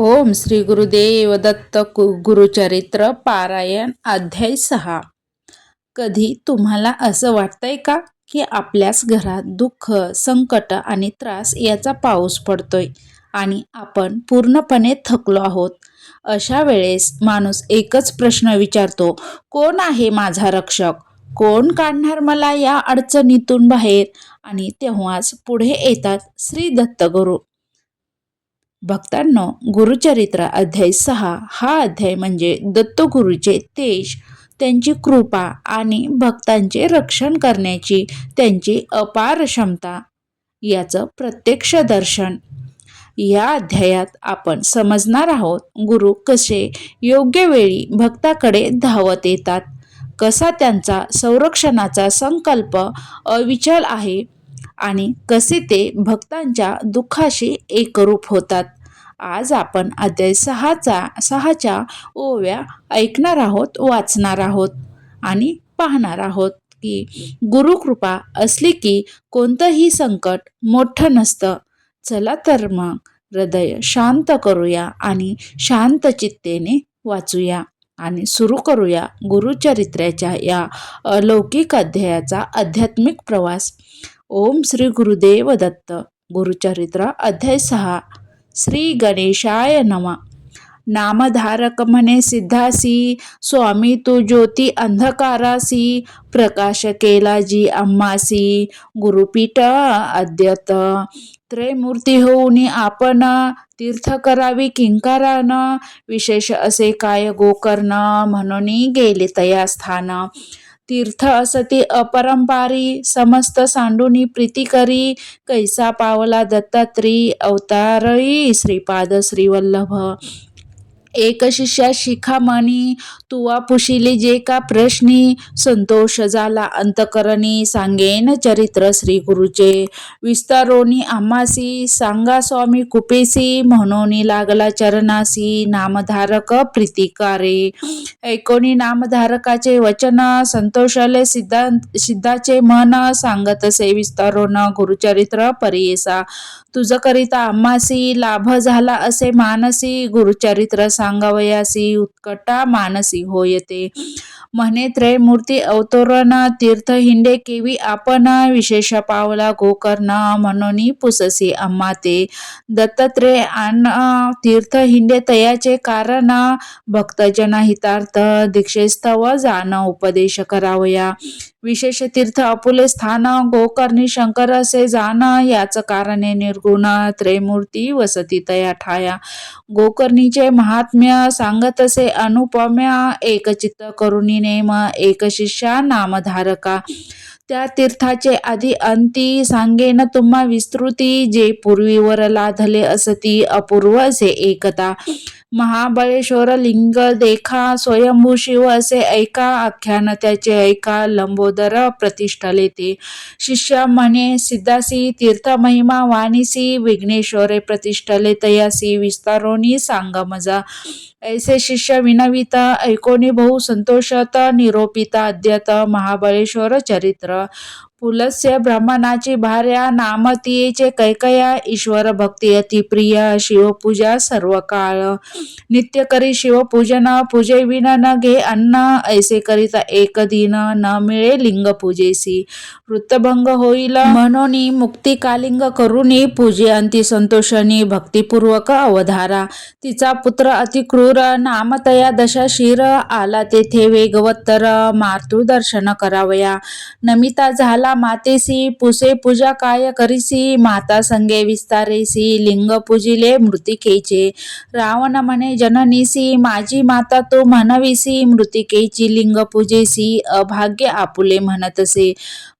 ओम श्री गुरुदेव दत्त कु- गुरुचरित्र पारायण अध्याय सहा. कधी तुम्हाला असं वाटतंय का की आपल्याच घरात दुःख संकट आणि त्रास याचा पाऊस पडतोय आणि आपण पूर्णपणे थकलो आहोत? अशा वेळेस माणूस एकच प्रश्न विचारतो कोण आहे माझा रक्षक? कोण काढणार मला या अडचणीतून बाहेर? आणि तेव्हाच पुढे येतात श्री दत्तगुरु. भक्तांनो गुरुचरित्र अध्याय सहा. हा अध्याय म्हणजे दत्तगुरूचे तेज त्यांची कृपा आणि भक्तांचे रक्षण करण्याची त्यांची अपार क्षमता याचं प्रत्यक्ष दर्शन. या अध्यायात आपण समजणार आहोत गुरु कसे योग्य वेळी भक्ताकडे धावत येतात कसा त्यांचा संरक्षणाचा संकल्प अविचल आहे आणि कसे ते भक्तांच्या दुःखाशी एकरूप होतात. आज आपण अध्याय सहाचा सहाच्या ओव्या ऐकणार आहोत वाचणार आहोत आणि पाहणार आहोत की गुरुकृपा असली की कोणतंही संकट मोठं नसतं. चला तर मग हृदय शांत करूया आणि शांत चित्तेने वाचूया आणि सुरू करूया गुरुचरित्र्याच्या या अलौकिक अध्यायाचा आध्यात्मिक प्रवास. ओम श्री गुरुदेव दत्त गुरुचरित्र अध्याय सहा श्री गणेशाय नमा। नामधारक म्हणे सिद्धासी स्वामी तू ज्योती अंधकारासी प्रकाश केला जी अम्मासी गुरुपीठ अद्यत। त्रयमूर्ती होऊन आपण तीर्थ करावी किंकारान विशेष असे काय गोकर्ण म्हणून गेले तया स्थान। तीर्थ असती अपरंपारी समस्त सांडुनी प्रीती करी कैसा पावला दत्तात्री अवतारळी श्रीपाद श्रीवल्लभ। एक शिष्या शिखामणी तुवा पुशिले जे का प्रश्नी संतोष झाला. अंतकरणी सांगेन चरित्र श्री गुरुचे. विस्तारोनी आम्हासी सांगा स्वामी कुपेसी म्हणून लागला चरणासी नामधारक प्रीतिकारे. ऐकोनी नामधारकाचे वचन संतोषले सिद्धांत सिद्धाचे मन सांगतसे विस्तारोन गुरुचरित्र परियेसा. तुझ करिता आम्हासी लाभ झाला असे मानसी गुरुचरित्र सांगावयासी उत्कटा मानसी. होयते म्हणे त्रयमूर्ती अवतरण तीर्थ हिंडे केवी आपण विशेष पावला गोकर्ण म्हणून पुससी अम्मा ते. दत्तात्रेय आण तीर्थ हिंडे तयाचे कारण भक्तजन हितार्थ दीक्षेस्तव जाण उपदेश करावया. विशेष तीर्थ अपुले स्थान गोकर्णी शंकर असे जाण याच कारणे निर्गुण त्रयमूर्ती वसती तया ठाया. गोकर्णीचे महात्म्य सांगत असे अनुपम्या एकचित्त करुणीने नेम एक शिष्या नामधारका। त्या तीर्थाचे आधी अंती सांगेन तुम्हा विस्तृती जे पूर्वीवर लाधले असती अपूर्व असे एकता. महाबळेश्वर लिंग देखा स्वयंभू शिव असे ऐका. आख्यान त्याचे ऐका लंबोदर प्रतिष्ठले ते शिष्या म्हणे सिद्धासी तीर्थ महिमा वाणीसी विघ्नेश्वरे प्रतिष्ठले तयासी विस्तारोनी सांग मजा. ऐसे शिष्य विनविता ऐकोनी बहु संतोषत निरोपिता अद्यत महाबळेश्वर चरित्र. para पुलस्य ब्राह्मणाची भार्या नामतीयेचे कैकया ईश्वर भक्ती अति प्रिय शिवपूजा सर्व काळ नित्य करी शिवपूजन पूजे विन न घे अन्न ऐसे करिता एक दिन न मिळे लिंग पूजेसी. वृत्तभंग होईल. म्हणून मुक्ती कालिंग करुणी पूजे अंती संतोषणी भक्तिपूर्वक अवधारा. तिचा पुत्र अतिक्रूर नामतया दशा शिर आला तेथे वेगवत्तर मातृ दर्शन करावया. नमिता झाला मातेसी पुसे पूजा काय करीसी? माता संगे विस्तारेसी लिंग पूजिले मृतिकेचे रावण म्हणे जननीसी माझी माता तो म्हणविसी मृतिकेची लिंग पूजेसी अभाग्य आपुले म्हणतसे.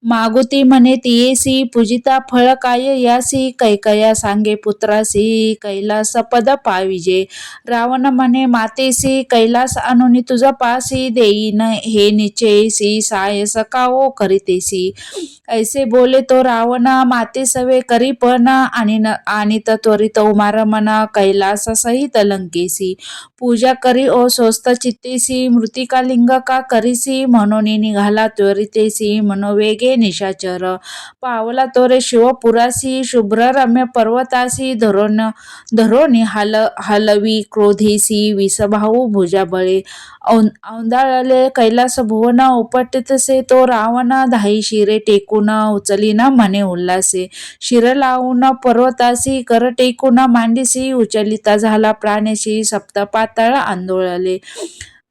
मागुती म्हणे तियेसी पूजिता फळ काय यासी? कैकया सांगे पुत्रासी कैलास पद पाविजे. रावण म्हणे मातेसी कैलास अनुनी तुझा पासी देईन हे निश्चयसी साय सकाओ करीतेसी. ऐसे बोले तो रावण माते सवे करी पण आणि आणि त्वरित उमार मना कैलास सहित लंकेसी. पूजा करी ओ स्वस्त चित्तेसी मृतिकालिंग का करीसी म्हणून निघाला त्वरितेसी मनोवेगे के निशाचर. पावला तोरे शिवपुरासी शुभ्ररम्य पर्वतासी धरोन धरोनी हल हलवी क्रोधीसी विषभाऊ भुजाबळे. औं- औंदाळले कैलास भुवन उपटितसे तो रावण धाई शिरे टेकून उचलीन म्हणे उल्लासे. शिर लावून पर्वतासी कर टेकून मांडीसी उचलिता झाला प्राणेशी सप्त पातळ आंदोळले.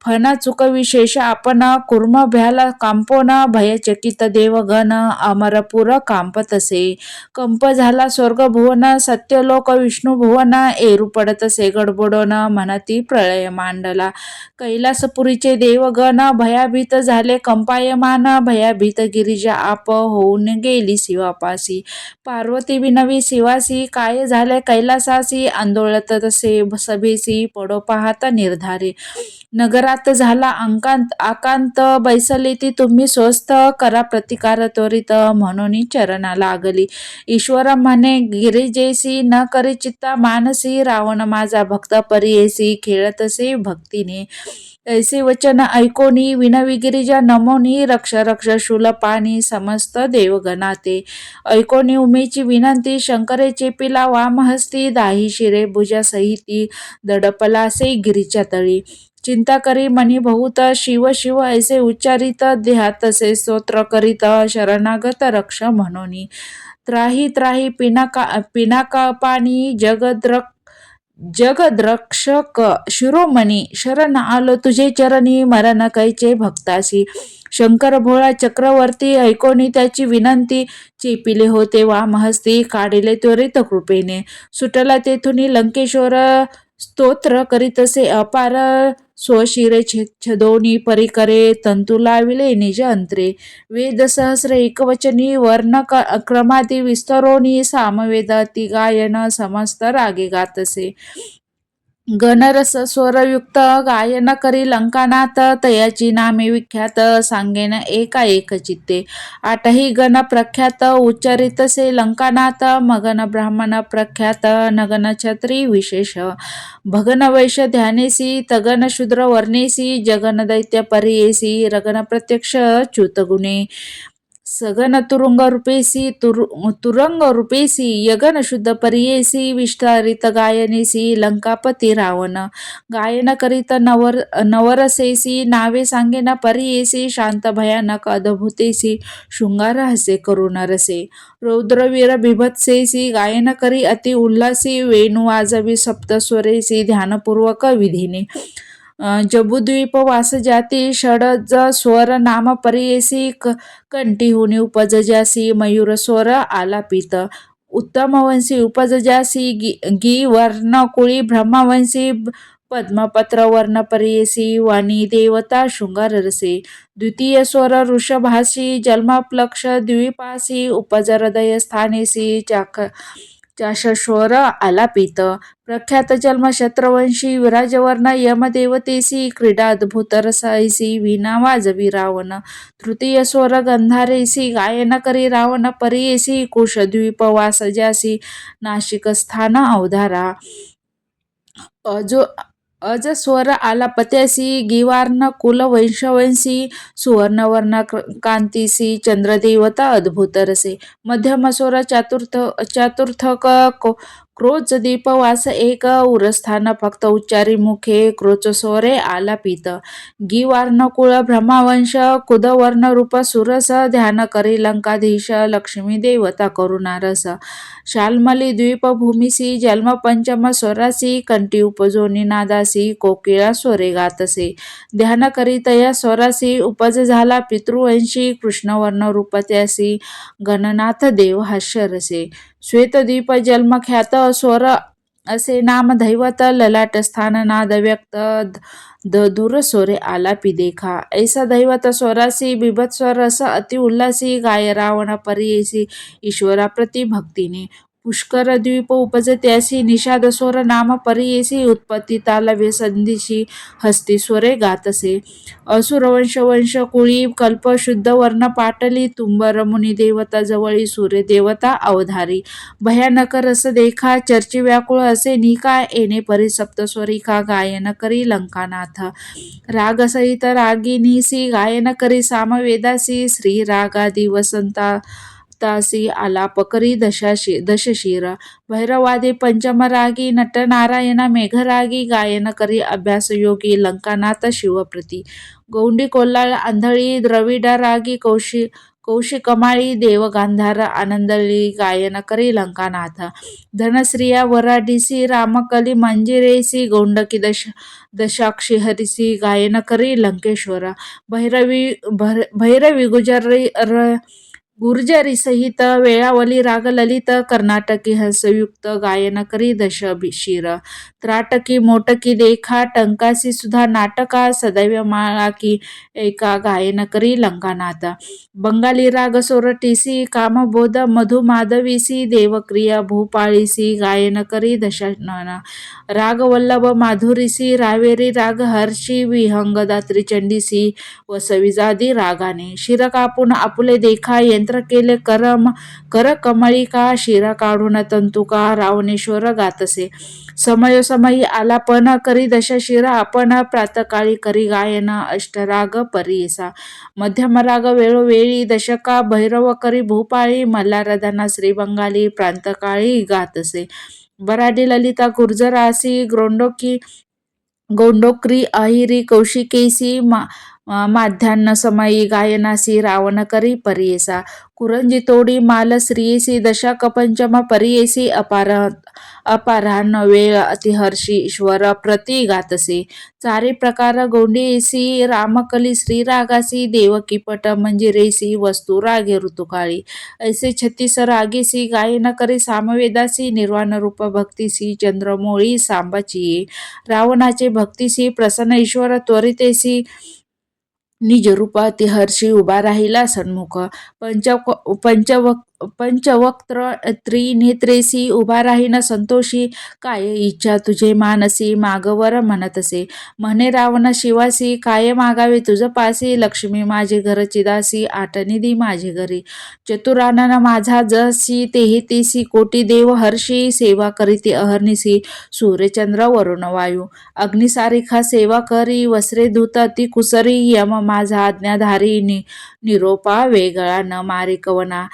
फना चुक विशेष आपण कुर्म भ्याला कांपोन भयचकित देवगण अमरपुर कांपतसे कंप झाला स्वर्ग भुवन सत्यलोक विष्णू भुवन एरू पडतसे गडबडोन म्हणती प्रळय मांडला. कैलासपुरीचे देवगण भयाभीत झाले कंपायमान भयाभीत गिरिजा आप होऊन गेली शिवापासी. पार्वती विनवी शिवासी काय झाले कैलासासी आंदोळत तसे सभेसी पडो पाहता निर्धारे. नगरात झाला अंकांत आकांत बैसली ती तुम्ही स्वस्थ करा प्रतिकार त्वरित म्हणून चरणा लागली. ईश्वर म्हणे गिरिजेसी न करी चित्ता मानसी रावण माझा भक्त परियेसी खेळतसे भक्तीने. ऐसे वचन ऐकोनी विनवी गिरिजा नमोनी रक्ष रक्ष शूलपाणी समस्त देवगणाते. ऐकोनी उमेची विनंती शंकरे चेपिला वामहस्ती दाही शिरे भुजा सहिती दडपलासे गिरीच्या तळी. चिंता करी मनी बहुत शिव शिव ऐसे उच्चारित देहातसे स्तोत्र करीत शरणागत रक्ष म्हणून. त्राही त्राही पिनाका पिनाका पाणी जगद्रक जगद्रक्षक शिरोमणी शरण आलो तुझे चरणी मरण कैचे भक्ताशी. शंकर भोळा चक्रवर्ती ऐकोनी त्याची विनंती चेपिले होते वामहस्ती काढिले त्वरित कृपेने. सुटला तेथून लंकेश्वर स्तोत्र करीतसे अपार स्वशिरे छदोनी परिकरे तंतुलाविले निज अंतरे। वेद सहस्र एकवचनी वर्ण क- क्रमाती विस्तरोनी सामवेद ती गायन समस्त रागे गातसे। गणरस स्वरयुक्त गायन करी लंकानाथ तयाची नामे विख्यात सांगेन एका एक चित्ते. आठही गण प्रख्यात उच्चारितसे लंकानाथ मगन ब्राह्मण प्रख्यात नगन छत्री विशेष. भगन वैश्य ध्यानेसी तगन शूद्र वर्णेसी जगन दैत्य परियेसी रगन प्रत्यक्ष च्युतगुणे. सगन तुरुंग रूपेसी तुरु तुरंग रूपेसी यगन शुद्ध परियेसी विस्तारित गायनेसी लंकापती रावण गायन करीत नवर नवरसेसी नावे सांगेन परियेसी शांत भयानक अदभुतेसी शृंगार हसे करुण रसे रौद्रवीर बिभत्सेसी गायन करी अति उल्हासी वेणू वाजवी सप्तस्वरेसी ध्यानपूर्वक विधीने। जबुद्वीप वासजाती षडज स्वर नाम परियेसी क कंठीहुनी उपजजासी मयूर स्वर आलापित। उत्तमवंशी उपजजासी गी गी वर्ण कुळी ब्रह्मवंशी पद्मपत्र वर्ण परियेसी वाणी देवता शृंगार रसे द्वितीय स्वर ऋषभासी जन्मप्लक्ष द्विपासी उपज हृदय स्थानेसी चाक चाशश्वर आलापित प्रख्यात जन्म शत्रवंशी विराजवर्ण यमदेवतेसी क्रीडा अद्भुत रसायसी विना वाजवी रावण. तृतीय स्वर गंधारेसी गायन करी रावण परियेसी कुशद्वीप वासजासी नाशिक स्थान अवधारा. अजो अज स्वर आलापत्यासी गिवार्ण कुल वंशवंशी सुवर्णवर्ण कांतीसी चंद्रदेवता अद्भुत रसे. मध्यम स्वर चातुर्थ चातुर्थक को क्रोच दीप वास एक उरस्थान फक्त उच्चारी मुखे क्रोच स्वरे आलापित. गिवार्ण कुळ ब्रह्मावंश कुदवर्ण रूप सुरस ध्यान करी लंकाधीश लक्ष्मी देवता करुणारस शाल्मली द्वीपभूमीसी जन्म पंचम स्वरासी कंटी उपजोनी नादासी कोकिळा स्वरे गातसे. ध्यान करीतया स्वरासी उपज झाला पितृवंशी कृष्णवर्ण रूपत्यासी गणनाथ देव हास्यरसे. श्वेतद्वीप जन्म ख्यात स्वर असे नाम दैवत ललाट स्थान नाद व्यक्त द दूर स्वरे आलापी देखा ऐसा दैवत स्वरासी बिभत्स्वर रस अति उल्लासी गाय रावण परियेसी ईश्वरा प्रति भक्तीने पुष्कर द्वीप उपजत्यासी निषाद स्वर नाम परियेसी उत्पत्ती तालव्य संधीशी गातसे। असुरवंश वंश कुळी कल्प शुद्ध वर्ण पाटली तुंबर मुनी देवता जवळी सूर्य देवता अवधारी। भयानक रस देखा चर्ची व्याकुळ असे निका येणे परी सप्तस्वरिका गायन करी लंकानाथ। रागसहित रागिनीसी गायन करी सामवेदासी श्री रागादी वसंता तासी आलाप करी दशाशी दशशिर भैरवादी पंचमरागी नटनारायण मेघरागी गायन करी अभ्यासयोगी लंकानाथ शिवप्रती गौंडी कोल्हाळ आंधळी द्रविड रागी कौशी कौशिकमाळी देवगांधार आनंदली गायन करी लंकानाथ धनश्रिया वराडिसी रामकली मंजिरेसी गौंडकी दश दशाक्षी हरिसी गायन करी लंकेश्वर भैरवी भर भैरवी गुजर र गुर्जरी सहित वेळावली राग ललित कर्नाटकी हंसयुक्त गायन करी दश शिर त्राटकी मोटकी देखा टंकासी सुधा नाटका सदैव माळाकी एका गायन करी लंकानाथ. बंगाली राग सोरटीसी कामबोध मधु माधवीसी देवक्रिया भूपाळीसी गायन करी दशानना. राग वल्लभ माधुरीसी रावेरी राग हर्षी विहंगदात्री चंडीसी वसविजादी रागाने. शिर कापून आपुले देखा यंत्र केले करम कर कमळी का शिरा काढून तंतुका रावणेश्वर गातसे. समयोसमयी आलापन करी दशशिरा आपण प्रातकाळी करी गायन अष्टराग परीसा. मध्यमराग वेळोवेळी दशका भैरव करी भूपाळी मल्हारधना श्रीबंगाली प्रांतकाळी गातसे. बराडी ललिता गुर्जरासी ग्रोंडोकी गोंडोक्री अहिरी कौशिकेसी मा माध्यान्ह समयी गायनासी रावण करी परियेसा। कुरंजी तोडी माल श्रीयसी दशा कपंचम परियेसी अपार अपारान वेळ अतिहर्षी ईश्वर प्रति गातसे। चारी प्रकार गोंडीसी रामकली श्रीरागासी देवकीपट मंजिरेसी वस्तू रागे ऋतुकाळी। ऐसे छत्तीस रागेसी गायन करी सामवेदासी निर्वाण रूप भक्तीसी चंद्रमोळी सांबाची रावणाचे भक्तीसी प्रसन्न ईश्वर त्वरितेसी निजरूपा हर्षी उभा राहिला सन्मुख. पंच पंचवक पंचवक्त्र त्रिनेत्रेसी उभा राहीन संतोषी काय इच्छा तुझे मानसी मागवर म्हणतसे म्हणे रावण शिवासी काय मागावे तुझ पासी. लक्ष्मी माझे घरची दासी दी माझे घरी. चतुरानन माझा जसी तेही तेसी कोटी देव हर्षी सेवा करीती अहर्निसी सूर्यचंद्र वरुण वायू. अग्निसारिखा सेवा करी वस्त्रे धुत ती कुसरी यम माझा आज्ञाधारी नि निरोपा वेगळा न मारी कवना.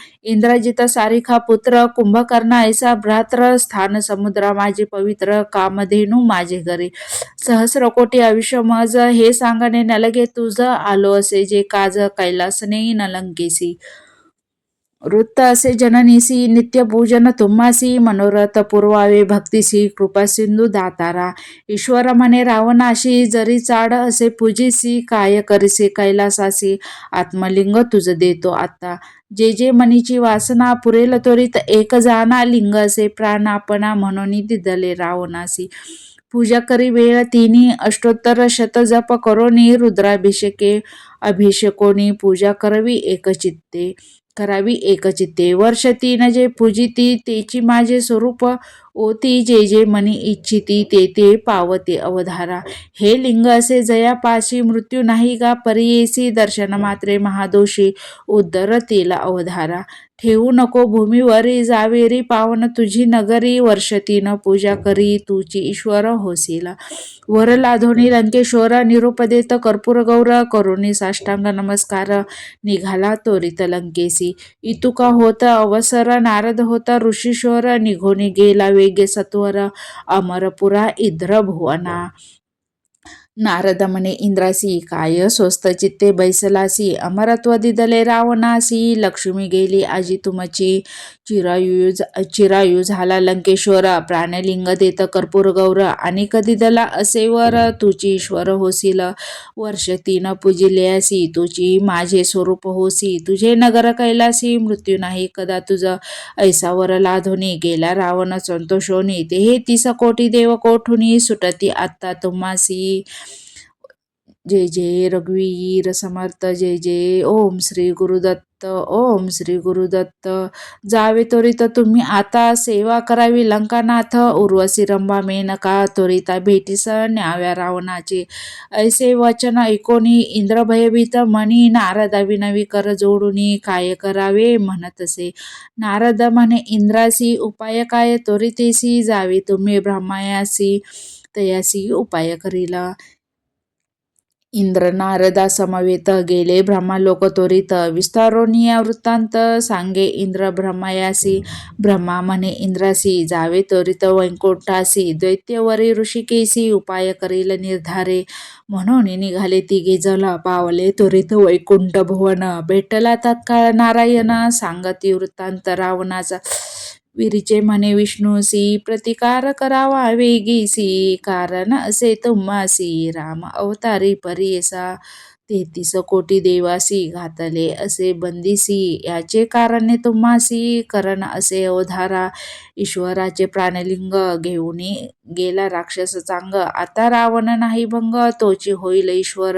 इंद्रजित सारिखा पुत्र कुंभकर्ण ऐसा भ्रात्र स्थान समुद्रा माझे पवित्र कामधेनू माझे घरी. सहस्र कोटी आयुष्य मज हे सांगणे नलगे तुझ आलो असे जे काज कैलासने वृत्त असे जननीसी नित्यपूजन तुम्हासी मनोरथ पुरवावे भक्तीसी कृपा सिंधू दातारा ईश्वर म्हणे रावणाशी जरी चाड असे पूजिसी काय करिसे कैलासासी आत्मलिंग तुझ देतो आता जे जे मनीची वासना पुरेल त्वरित एक जाना लिंग असे प्राणापणा म्हणून दिदले रावणासी पूजा करी वेळ तिनी अष्टोत्तर शत जप करोनी रुद्राभिषेके अभिषेकोनी पूजा करवी एकचित्ते करावी एकचित्ते वर्ष तीन जे पूजिती तेची माझे स्वरूप ओती जे जे मनी इच्छिती ते ते पावते अवधारा. हे लिंग असे जयापाशी मृत्यू नाही का परियेसी दर्शन मात्रे महादोषी उद्धरतीला अवधारा. ठेवू नको भूमीवरी जावेरी पावन तुझी नगरी वर्षतीन पूजा करी तुझी ईश्वर होसीला वर लाधोनी लंकेश्वर निरुपदेत कर्पूर गौर करुणी साष्टांग नमस्कार. निघाला तोरित लंकेसी इतुका होत अवसर नारद होता ऋषीश्वर निघोनी गेला वेगे सत्वर. अमरपुरा इद्र भुवना नारद म्हणे इंद्रासी काय स्वस्त चित्ते बैसलासी अमरत्व दिदले रावणासी लक्ष्मी गेली आजी तुमची चिरायू चिरायू झाला लंकेश्वर प्राणलिंग देत कर्पूर गौर. आणि कधी दला असेवर तुझी ईश्वर होसील वर्ष तीन पूजिल्यासी तुझी माझे स्वरूप होसी तुझे नगर कैलासी मृत्यू नाही कदा तुझ. ऐसावर लाधोनी गेला रावण संतोषोनी. ते हे तिस कोटी देव कोठुनी सुटती आत्ता तुम्हासी जय जय रघुवीर समर्थ जय जय. ओम श्री गुरुदत्त. ओम श्री गुरुदत्त जावे त्वरित तुम्ही आता सेवा करावी लंकानाथ उर्वशी रंभा मेनका त्वरिता भेटीस न्याव्या रावणाचे. ऐसे वचन ऐकोनी इंद्रभयभीत मनी नारदा विनवी कर जोडूनी काय करावे म्हणतसे नारद म्हणे इंद्रासी उपाय काय त्वरितेसी जावे तुम्ही ब्रह्मायासी तयासी उपाय करीला. इंद्र नारदा समवेत गेले ब्रह्मालोक त्वरित विस्तारोनिया वृत्तांत सांगे इंद्र ब्रह्मायासी ब्रह्मा म्हणे इंद्रासी जावे त्वरित वैकुंठासी दैत्यवरी ऋषिकेशी उपाय करील निर्धारे म्हणून निघाले तिघे जला पावले त्वरित वैकुंठ भुवन भेटला तत्काळ नारायण सांगती वृत्तांत रावणाचा विरीचे म्हणे विष्णूसी प्रतिकार करावा वेगीसी कारण असे तुम्हासी राम अवतारी परीसा तेहतीस कोटी देवासी घातले असे बंदिसी याचे कारणे तुम्हासी करण असे अवधारा. ईश्वराचे प्राणलिंग घेऊन गेला राक्षस चांग. आता रावण नाही भंग तोची होईल ईश्वर.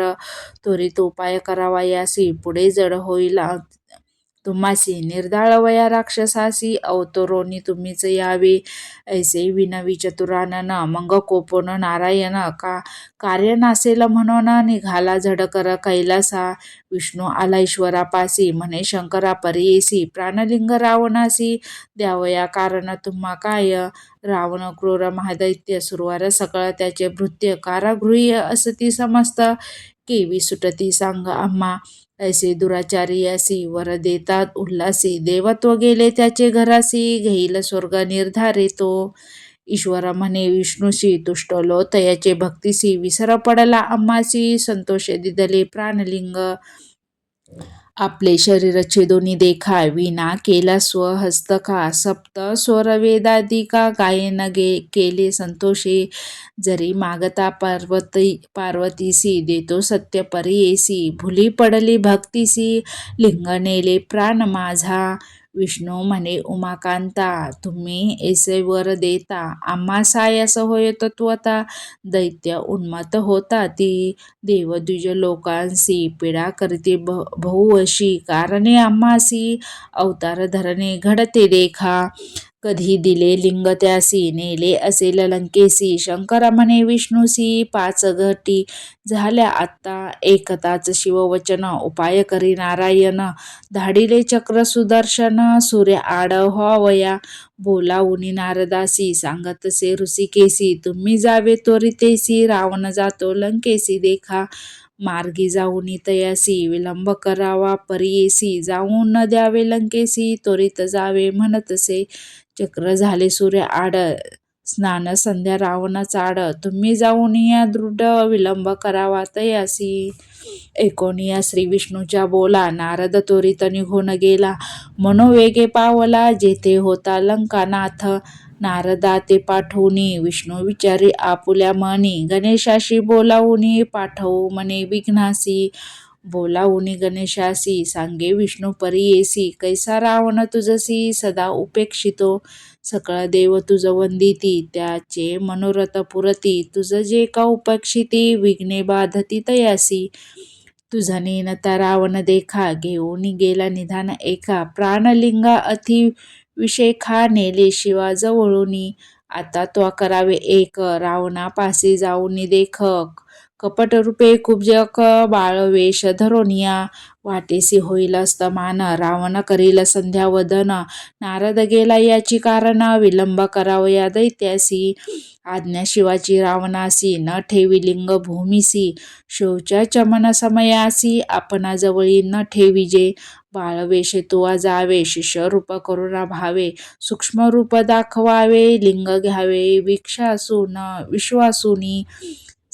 त्वरित उपाय करावा यासी पुढे जड होईल तुम्हासी निर्धाळवया राक्षसासी अवतरोनी तुम्हीच यावे. ऐसे विनवी चतुरानन मंग कोपोन नारायण का कार्य नासेल म्हणून निघाला झडकर कैलासा. विष्णू आला ईश्वरापासी म्हणे शंकरा परियेसी प्राणलिंग रावणासी. द्यावया कारण तुम्हा काय? रावण क्रूर महादैत्य सुरवार सकळ त्याचे भृत्य कारागृही असती समस्त. केवी सुटती सांग आम्हा ऐसे दुराचारी असी वर देतात उल्हासी देवत्व गेले त्याचे घरासी घेईल स्वर्ग निर्धारितो. ईश्वर म्हणे विष्णूशी तुष्टलो तयाचे भक्तीसी विसर पडला अम्मासी संतोष दिदले प्राणलिंग. आपले शरीराचे दोन्ही देखा विना केला स्वहस्तका सप्त स्वरवेदादिका गायन गे केले संतोषे. जरी मागता पार्वती पार्वतीसी देतो सत्य परीयसी भुली पडली भक्तीसी लिंग नेले प्राण माझा. विष्णू म्हणे उमाकांता तुम्ही ऐसे वर देता. आम्हा सायास होय तत्वता दैत्य उन्मत होता ती. देवद्विज लोकांसी पीडा करते भ अशी कारणे आम्हासी अवतार धरणे घडते देखा कधी दिले लिंग त्यासी नेले असेल ललंकेसी शंकर म्हणे विष्णूसी पाच घटी झाल्या आत्ता. एकताच शिववचन उपाय करी नारायण. धाडिले चक्र सुदर्शन सूर्य आड व्हावया. बोलावुनी नारदासी सांगतसे ऋषिकेसी. तुम्ही जावे त्वरितेसी रावण जातो लंकेसी. देखा मार्गी जाऊन तयासी. विलंब करावा परियेसी. जाऊन न द्यावे लंकेसी त्वरित जावे म्हणतसे चक्र झाले सूर्य आड स्नान संध्या रावण चाड तुम्ही जाऊन या दृढ विलंब करावा तयासी. एकोणिया श्री विष्णूच्या बोला नारद त्वरित निघून गेला. मनोवेगे पावला जेथे होता लंकानाथ. नारदा ते पाठवणी विष्णू विचारी आपुल्या मनी. गणेशाशी बोलावणी पाठवू मने विघ्नासी. बोलावूनी गणेशासी सांगे विष्णू परीयेसी कैसा रावण तुझसी सदा उपेक्षितो सकळ देव तुझ वंदिती त्याचे मनोरथ पुरती तुझ जे का उपेक्षिती विघ्ने बाधती तयासी. तुझा नेनता रावण देखा घेऊन गेला निधान एका प्राणलिंगा अति विषेखा नेले शिवा जवळूनी. आता तो करावे एक रावणापासी जाऊन देख कपट रूपे कुब्जक बाळवेष धरोनिया वाटेसी होईल स्तमान रावण करील संध्यावदन नारद गेला याची कारण विलंब करावया दैत्यासी आज्ञा शिवाची रावणासी न ठेवी लिंग भूमीसी शौच्या चमन समयासी आपणाजवळी न ठेविजे बाळवेशे तुवा जावे शिष्य रूप करुणा भावे सूक्ष्म रूप दाखवावे लिंग घ्यावे विक्षासून विश्वासूनी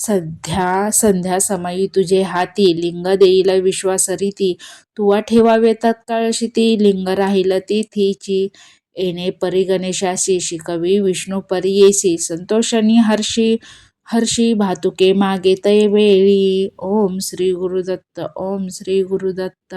सध्या संध्या समयी तुझे हाती लिंग देईल विश्वासरीती तुवा ठेवावे तत्काळशी ती लिंग राहील तिथीची येणे परी गणेशाशी शिकवी विष्णू परी येसी संतोषणी हर्षी हर्षी भातुके मागे तय वेळी. ओम श्री गुरुदत्त ओम श्री गुरुदत्त.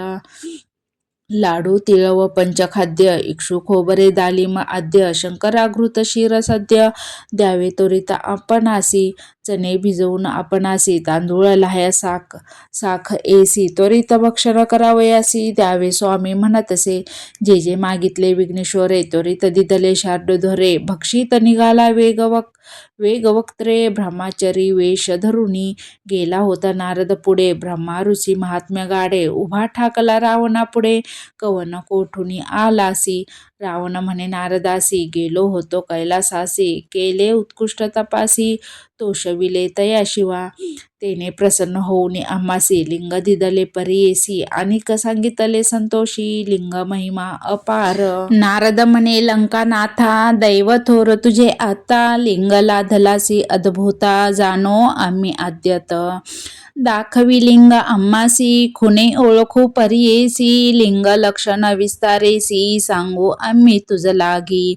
लाडू तिळ व पंचखाद्य इक्षु खोबरे दालिम आद्य शंकराघृत शिर सद्य द्यावे त्वरित आपणासी चणे भिजवून आपणासी तांदूळ लाह्या साख साख एसी त्वरित भक्षण करावयासी द्यावे स्वामी म्हणतसे जे जे मागितले विघ्नेश्वरे त्वरित दिदले शार्दूधरे भक्षित निघाला वेगवक वेगवक्त्रे ब्रह्माचरी वेश धरुणी गेला होता नारद पुढे ब्रह्मा ऋषी महात्म्य गाडे उभा ठाकला रावणा पुढे कवन कोठुनी आलासी. रावण म्हणे नारदासी गेलो होतो कैलासासी. केले उत्कृष्ट तपासी. तोषविले तया शिवा तेने प्रसन्न होऊन आम्हासी लिंग दिदले परियेसी अनिक सांगितले संतोषी लिंग महिमा अपार. नारद म्हणे लंकानाथा दैव थोर तुझे आता. लिंग लाधलासी अद्भुता जाणो आम्ही आद्यत. दाखवी लिंग आम्हासी खुने ओळखू परियेसी. लिंग लक्षण विस्तारेसी सांगू आम्ही तुझ लागी.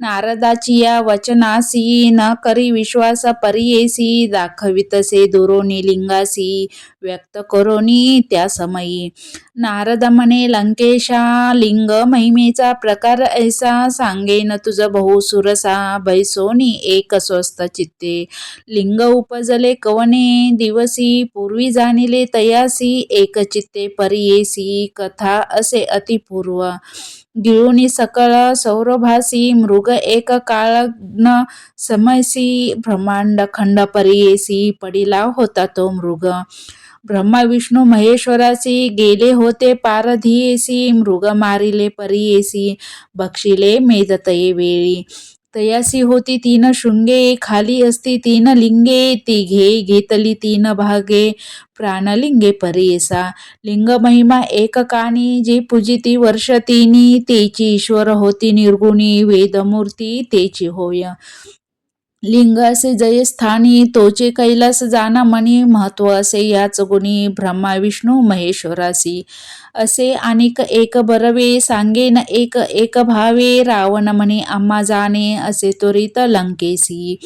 नारदाची या वचनासी न करी विश्वास परियेसी दाखवितसे दुरोनी लिंगासी व्यक्त करोनी त्या समयी. नारद म्हणे लंकेशा लिंग महिमेचा प्रकार ऐसा सांगेन तुझ बहुसुरसा बैसोनी एक स्वस्त चित्ते. लिंग उपजले कवने दिवसी पूर्वी जाणिले तयासी एक चित्ते परियेसी कथा असे अतिपूर्व. गिळूनी सकळ सौरभासी मृग एक काळ समयसी ब्रह्मांड खंड परियेसी पडिला होता तो मृग. ब्रह्मा विष्णू महेश्वरासी गेले होते पारधियेसी मृग मारिले परियेसी बक्षिले मेदतये वेळी. तयासी होती तीन शृंगे खाली असती तीन लिंगे ती घे घेतली तीन भागे प्राणलिंगे परेसा लिंग महिमा एक कानी जी पूजिती वर्ष तिनी तेची ईश्वर होती निर्गुणी वेदमूर्ती तेची होय. लिंग असे जय स्थानी तोचे कैलास जाना मनी महत्त्व असे याच गुणी ब्रह्मा विष्णू महेश्वरासी असे. अनेक एक बरवे सांगेन एक एक भावे रावण म्हणे आम्हा जाणे असे त्वरित लंकेसी.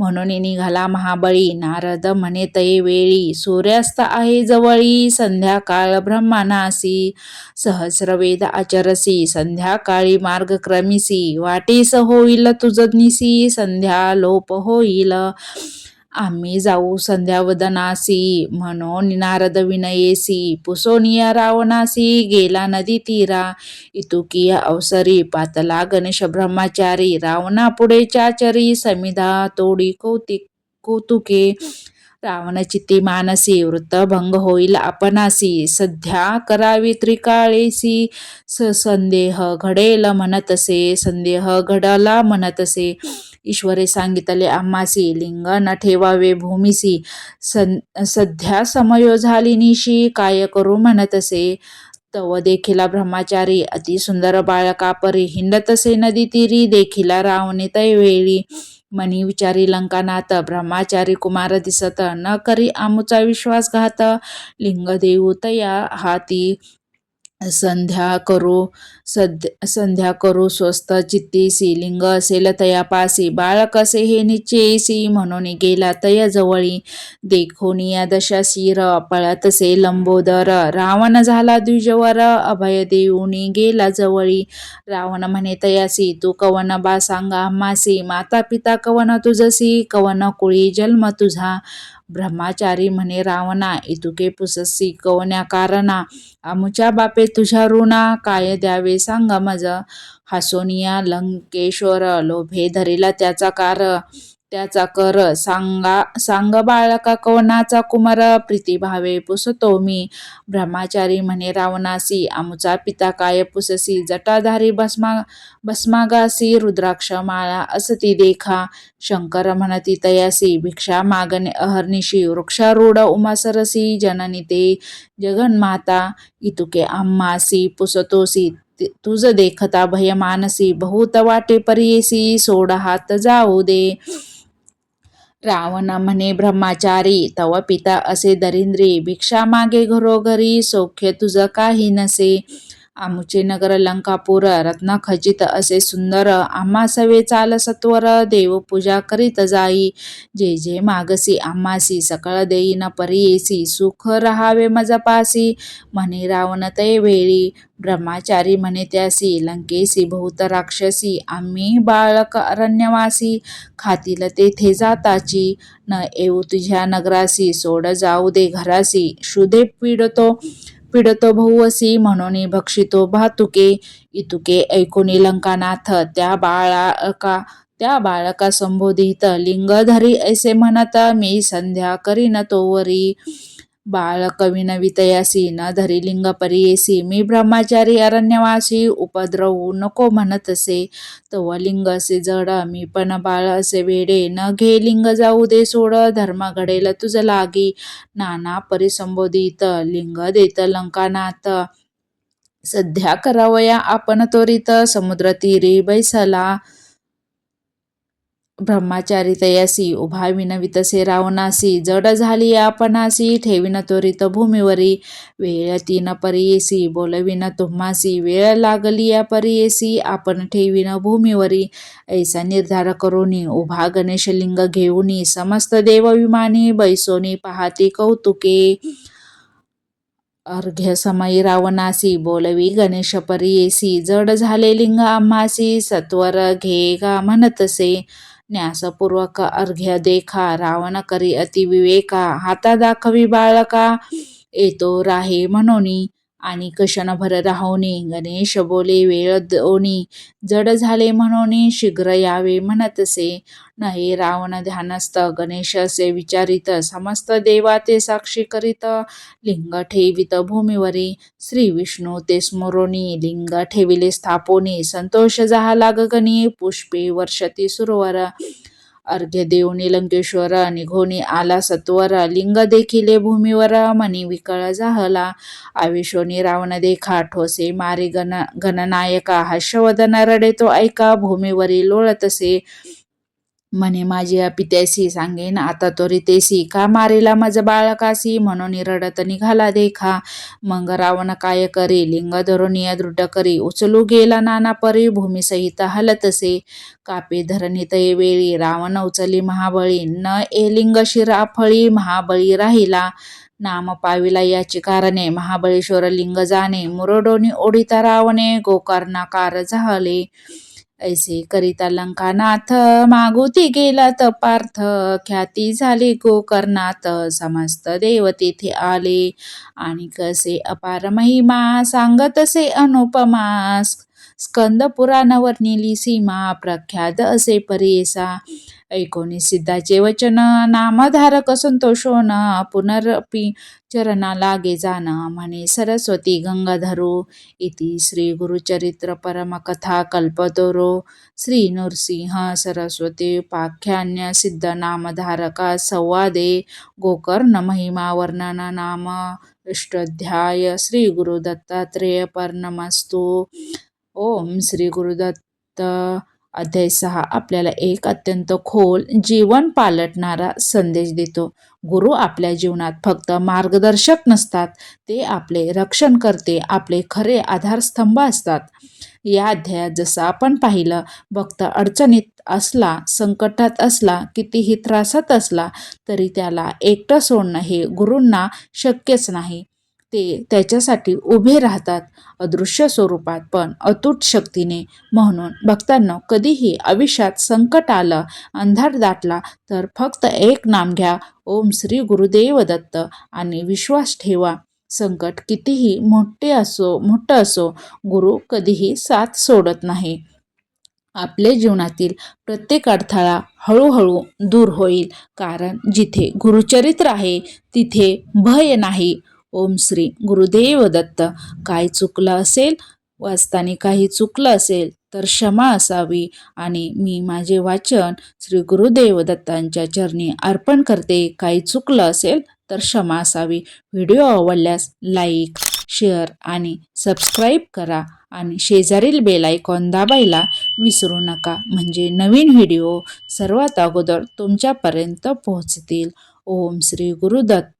म्हणून निघाला महाबळी. नारद म्हणे वेळी सूर्यास्त आहे जवळी संध्याकाळ ब्रह्मानासी. सहस्रवेद आचरसी संध्याकाळी मार्ग क्रमिसी. वाटेस होईल तुझनिसी संध्या लोप होईल. आम्ही जाऊ संध्यावदनासी म्हणून नारद विनयेसी पुसोनिया रावणासी गेला नदी तीरा इतुकी अवसरी पातला गणेश ब्रह्मचारी रावणा पुढे चाचरी समिधा तोडी कौतिक कौतुके रावण चित्ती मानसी वृत्तभंग होईल आपणासी सध्या करावी त्रिकाळेसी स संदेह घडेल म्हणतसे संदेह घडला म्हणतसे ईश्वरे सांगितले आम्हासी लिंग न ठेवावे भूमिसी. सं सध्या समयो झाली निशी काय करू म्हणतसे. तव देखिला ब्रह्मचारी अति सुंदर बाळका परी हिंडतसे नदी तिरी देखिला रावणे तैवेळी. मनी विचारी लंकानाथ ब्रह्मचारी कुमार दिसत न करी आमुचा विश्वासघात. लिंग देऊ तया हाती संध्या करू सध्या संध्या करू स्वस्त चित्तीसी लिंग असेल तयापासी. बाळक असे हे निश्चयसी म्हणून गेला तया जवळी. देखोनी या दशा शिर पळतसे लंबोदर. रावण झाला द्विजवर अभय देऊनी गेला जवळी. रावण म्हणे तयासी तू कवन बा सांगा मासी. माता पिता कवन तुझसी कवन कुळी जन्म तुझा. ब्रह्मचारी म्हणे रावणा इतुके पुससी कवन्या कारणा आमुच्या बापे तुझ्या ऋणा काय द्यावे सांग मज? हासोनिया लंकेश्वर लोभे धरिला त्याचा कार त्याचा कर सांगा सांग बाळका कवनाचा कुमार? प्रीती भावे पुसतो मी. ब्रह्मचारी म्हणे रावणासी आमुचा पिता काय पुससी? जटाधारी भस्मा भस्मागासी रुद्राक्ष माळा असती देखा. शंकर म्हणती तयासी भिक्षा मागणे अहर्निशी वृक्षारूढ उमासरसी जननी ते जगन्माता इतुके आम्मासी पुसतोसी. तुझ देखता भय मानसी बहुत वाटे परियेसी सोड हात जाऊ दे. रावण म्हणे ब्रह्मचारी तव पिता असे दरिंद्री भिक्षा मागे घरोघरी सौख्य तुझं काही नसे. आमुचे नगर लंकापूर रत्नखचित असे सुंदर आम्हा सवे चाल सत्वर देवपूजा करीत जाई. जे जे मागसी आम्हासी सकळ देईन परियेसी सुख रहावे मजपासी म्हणे रावण तय वेळी ब्रह्माचारी म्हणे त्यासी लंकेसी बहुत राक्षसी आम्ही बाळक अरण्यवासी. खातील तेथे जाताची न येऊ तुझ्या नगरासी सोड जाऊ दे घरासी. शुदे पिडतो पीडतो भौवसी म्हणून भक्षितो भातुके इतुके ऐकुनी लंकानाथ त्या बाळाका त्या बाळका संबोधित लिंगधरी ऐसे म्हणत मी संध्या करीन तोवरी. बाळ कविनवितयासी न धरी लिंग परियेसी मी ब्रह्मचारी अरण्यवासी उपद्रवू नको म्हणतसे तव लिंग असे जड मी पण बाळ असे वेडे. न घे लिंग जाऊ दे सोड धर्म घडेल तुझ लागी. नाना परिसंबोधित लिंग देत लंकानाथ सध्या करावया आपण त्वरित समुद्र तीरी बैसला. ब्रह्मचारितयासी उभा विनवितसे रावणासी जड झाली आपणासी ठेविन त्वरित भूमीवरी वेळ तीन परियेसी बोलविन तुम्हासी वेळ लागली या परियेसी आपण ठेविन भूमीवरी ऐसा निर्धार करूनी उभा गणेशलिंग घेऊनी समस्त देवविमानी बैसोनी पाहती कौतुके. अर्घ्य समयी रावणासी बोलवी गणेश परियेसी जड झाले लिंग आम्हासी सत्वर घे गा म्हणतसे. न्यासपूर्वक अर्घ्य देखा रावण करी अतिविवेका हाता दाखवी बाळका. येतो राहे म्हणून आणि कशनभर राहोनी गणेश बोले वेळ दोनी जड झाले म्हणोनी शीघ्र यावे म्हणतसे. नाही रावण ध्यानस्थ. गणेश असे विचारित समस्त देवा ते साक्षी करीत लिंग ठेवित भूमीवरी. श्री विष्णू ते स्मरोनी लिंग ठेविले स्थापोनी. संतोष झाला गगनी पुष्पे वर्षती सुरवर. अर्घ्य देऊनी लंकेश्वर निघोनी आला सत्वर. लिंग देखिले भूमीवर मनी विकळ झाला. आविशोनी रावण देखा ठोसे मारी गण गणनायका. हर्षवदन रडे तो ऐका. भूमीवरी लोळतसे म्हणे माझी पित्यासी सांगेन. आता त्वरितेसी का मारेला माझं बाळकासी म्हणून रडत निघाला देखा. मग रावण काय करी? लिंग धरुनिया दृढ करी. उचलू गेला नाना परी. भूमीसहित हलतसे कापे धरणीत वेळी रावण उचली महाबळी. न ए लिंग शिरा फळी महाबळी राहिला. नाम पाविला याची कारणे. महाबळेश्वर लिंग जाणे. मुरडोनी ओढिता रावणे. गोकर्णाकार झाले. ऐसे करिता लंकानाथ मागुती गेला पार्थ ख्याती झाली गोकर्णात समस्त देव तेथे आले. आणि कसे अपार महिमा सांगतसे अनुपमा स्कंद पुराणावर नेली सीमा प्रख्यात असे परेसा. एकोणीसिद्धाचे वचन नामधारक संतोषोन पुनरपी चरणा लागे जाण म्हणे सरस्वती गंगाधरो. इति श्री गुरुचरित्र परमकथा कल्पतोरो. श्री नृसिंह सरस्वती उपाख्यान्य सिद्ध नामधारका संवादे. गोकर्ण महिमा वर्णन नाम अष्टाध्याय श्री गुरुदत्तात्रेय दत्तात्रेय पर्णमस्तू ओम श्री गुरुदत्त अध्याय सहा. आपल्याला एक अत्यंत खोल जीवन पालटणारा संदेश देतो. गुरु आपल्या जीवनात फक्त मार्गदर्शक नसतात. ते आपले रक्षण करते. आपले खरे आधारस्तंभ असतात. या अध्यायात जसं आपण पाहिलं भक्त अडचणीत असला संकटात असला कितीही त्रासात असला तरी त्याला एकटं सोडणं हे गुरूंना शक्यच नाही. ते त्याच्यासाठी उभे राहतात अदृश्य स्वरूपात पण अतूट शक्तीने. म्हणून भक्तांना कधीही आयुष्यात संकट आलं अंधार दाटला तर फक्त एक नाम घ्या ओम श्री गुरुदेव दत्त आणि विश्वास ठेवा. संकट कितीही मोठे असो मोठं असो गुरु कधीही साथ सोडत नाही. आपले जीवनातील प्रत्येक अडथळा हळूहळू दूर होईल कारण जिथे गुरुचरित्र आहे तिथे भय नाही. ओम श्री गुरुदेव दत्त. काय चुकलं असेल? वाचताना काही चुकलं असेल तर क्षमा असावी आणि मी माझे वाचन श्री गुरुदेव दत्तांच्या चरणी अर्पण करते. काही चुकलं असेल तर क्षमा असावी. व्हिडिओ आवडल्यास लाईक शेअर आणि सबस्क्राईब करा आणि शेजारील बेल आयकॉन दाबायला विसरू नका. म्हणजे नवीन व्हिडिओ सर्वात अगोदर तुमच्यापर्यंत पोहोचतील. ओम श्री गुरुदत्त.